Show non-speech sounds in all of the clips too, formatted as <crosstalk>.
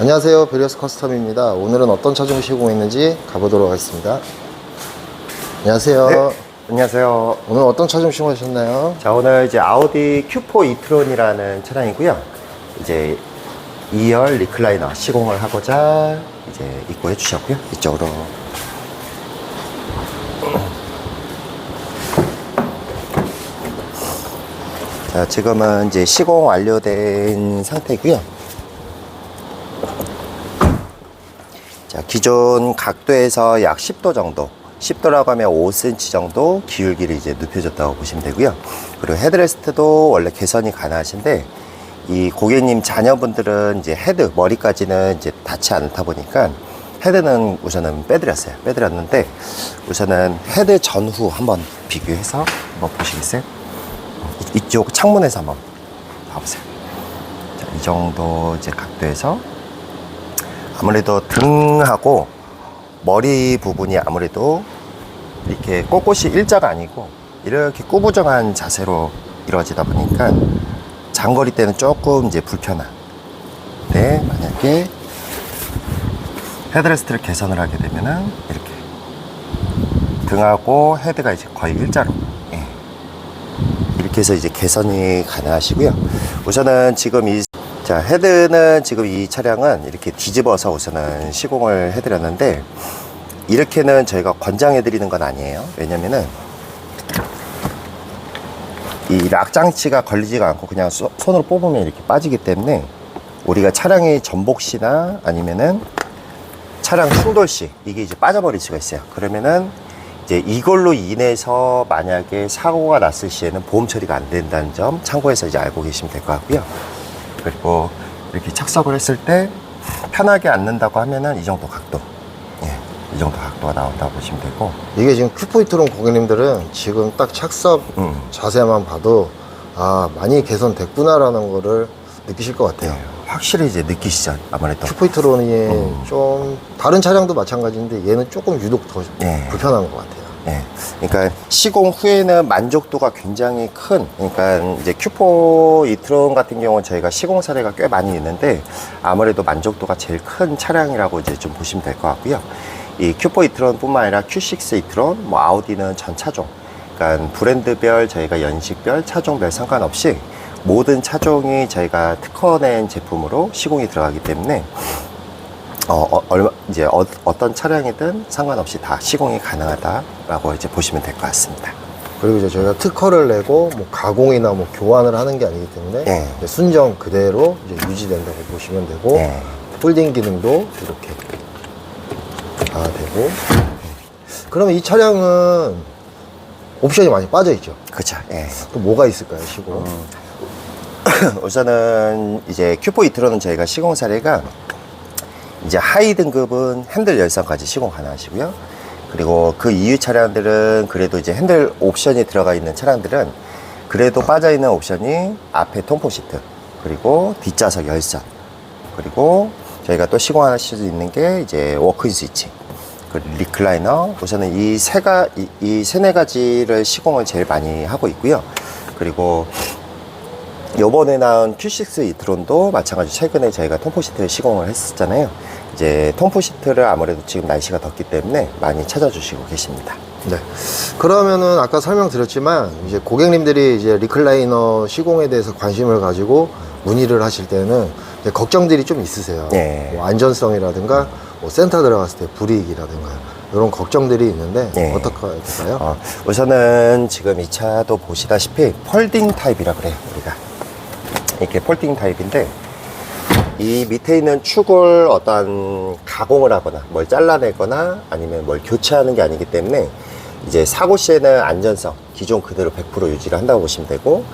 안녕하세요 베리어스 커스텀입니다 오늘은 어떤 차종 시공 했는지 가보도록 하겠습니다 안녕하세요 네, 안녕하세요. 오늘 어떤 차종 시공하셨나요? 자, 오늘 이제 아우디 Q4 이트론이라는 차량이고요. 이제 2열 리클라이너 시공을 하고자 이제 입고해 주셨고요. 이쪽으로. 자, 지금은 이제 시공 완료된 상태고요. 자, 기존 각도에서 약 10도 정도, 10도라고 하면 5cm 정도 기울기를 이제 눕혀줬다고 보시면 되고요. 그리고 헤드레스트도 원래 개선이 가능하신데, 이 고객님 자녀분들은 이제 헤드, 머리까지는 이제 닿지 않다 보니까, 헤드는 우선은 빼드렸어요. 빼드렸는데, 우선은 헤드 전후 한번 비교해서 한번 보시겠어요? 이- 이쪽 창문에서 한번 봐보세요. 자, 이 정도 이제 각도에서 아무래도 등하고 머리 부분이 아무래도 이렇게 꼿꼿이 일자가 아니고 이렇게 꾸부정한 자세로 이루어지다 보니까 장거리 때는 조금 이제 불편한. 네, 만약에 헤드레스트를 개선을 하게 되면은 이렇게 등하고 헤드가 이제 거의 일자로 예. 이렇게 해서 이제 개선이 가능하시고요. 우선은 지금 이 자, 헤드는 지금 이 차량은 이렇게 뒤집어서 우선은 시공을 해드렸는데, 이렇게는 저희가 권장해드리는 건 아니에요. 왜냐면은, 이 락장치가 걸리지가 않고 그냥 소- 손으로 뽑으면 이렇게 빠지기 때문에, 우리가 차량의 전복시나 아니면은 차량 충돌시, 이게 이제 빠져버릴 수가 있어요. 그러면은, 이제 이걸로 인해서 만약에 사고가 났을 시에는 보험 처리가 안 된다는 점 참고해서 이제 알고 계시면 될 것 같고요. 그리고 이렇게 착석을 했을 때 편하게 앉는다고 하면은 이 정도 각도. 예, 이 정도 각도가 나온다고 보시면 되고. 이게 지금 큐포이트론 고객님들은 지금 딱 착석 음. 자세만 봐도 아 많이 개선됐구나라는 거를 느끼실 것 같아요 확실히 이제 느끼시죠, 아무래도. 큐포이트론이 음. 좀 다른 차량도 마찬가지인데 얘는 조금 유독 더 예. 불편한 것 같아요 예. 그러니까 시공 후에는 만족도가 굉장히 큰, 그러니까 이제 큐포 이트론 같은 경우는 저희가 시공 사례가 꽤 많이 있는데 아무래도 만족도가 제일 큰 차량이라고 이제 좀 보시면 될 것 같고요. 이 큐포 이트론뿐만 아니라 Q6 이트론, 뭐 아우디는 전 차종, 그러니까 브랜드별 저희가 연식별 차종별 상관없이 모든 차종이 저희가 특허낸 제품으로 시공이 들어가기 때문에 어, 어, 얼마, 이제 어, 떤 차량이든 상관없이 다 시공이 가능하다라고 이제 보시면 될 것 같습니다. 그리고 이제 저희가 특허를 내고 뭐 가공이나 뭐 교환을 하는 게 아니기 때문에 예. 이제 순정 그대로 이제 유지된다고 보시면 되고 예. 폴딩 기능도 이렇게 다 되고 그러면 이 차량은 옵션이 많이 빠져 있죠 그죠. 예. 또 뭐가 있을까요 시공 <coughs> 우선은 이제 큐포 이트로는 저희가 시공 사례가 이제 하이 등급은 핸들 열선까지 시공 가능하시고요. 그리고 그 이후 차량들은 그래도 이제 핸들 옵션이 들어가 있는 차량들은 그래도 빠져 있는 옵션이 앞에 통풍 시트 그리고 뒷좌석 열선 그리고 저희가 또 시공하실 수 있는 게 이제 워크인 스위치 그 리클라이너 우선은 이 세가 이, 이 세네 가지를 시공을 제일 많이 하고 있고요. 그리고 요번에 나온 Q6 이트론도 마찬가지 최근에 저희가 톰포 시트를 시공을 했었잖아요. 이제 톰포 시트를 아무래도 지금 날씨가 덥기 때문에 많이 찾아주시고 계십니다. 네 그러면은 아까 설명드렸지만 이제 고객님들이 이제 리클라이너 시공에 대해서 관심을 가지고 문의를 하실 때는 걱정들이 좀 있으세요 네. 뭐 안전성이라든가 뭐 센터 들어갔을 때 불이익이라든가 이런 걱정들이 있는데 네. 어떻게 될까요? 어, 우선은 지금 이 차도 보시다시피 폴딩 타입이라 그래요, 우리가. 이렇게 폴딩 타입인데, 이 밑에 있는 축을 어떠한 가공을 하거나 뭘 잘라내거나 아니면 뭘 교체하는 게 아니기 때문에 이제 사고 시에는 안전성 기존 그대로 100% 유지를 한다고 보시면 되고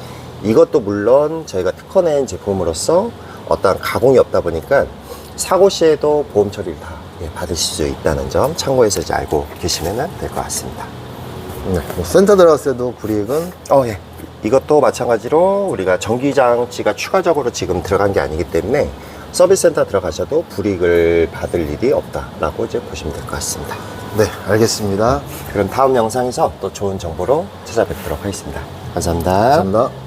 이것도 물론 저희가 특허 낸 제품으로서 어떠한 가공이 없다 보니까 사고 시에도 보험 처리를 다 예, 받으실 수 있다는 점 참고해서 이제 알고 계시면 될 것 같습니다. 네. 뭐 센터 들어갔을 때도 불이익은 어, 예. 이것도 마찬가지로 우리가 전기장치가 추가적으로 지금 들어간 게 아니기 때문에 서비스 센터 들어가셔도 불이익을 받을 일이 없다라고 이제 보시면 될 것 같습니다. 네 알겠습니다 그럼 다음 영상에서 또 좋은 정보로 찾아뵙도록 하겠습니다. 감사합니다. 감사합니다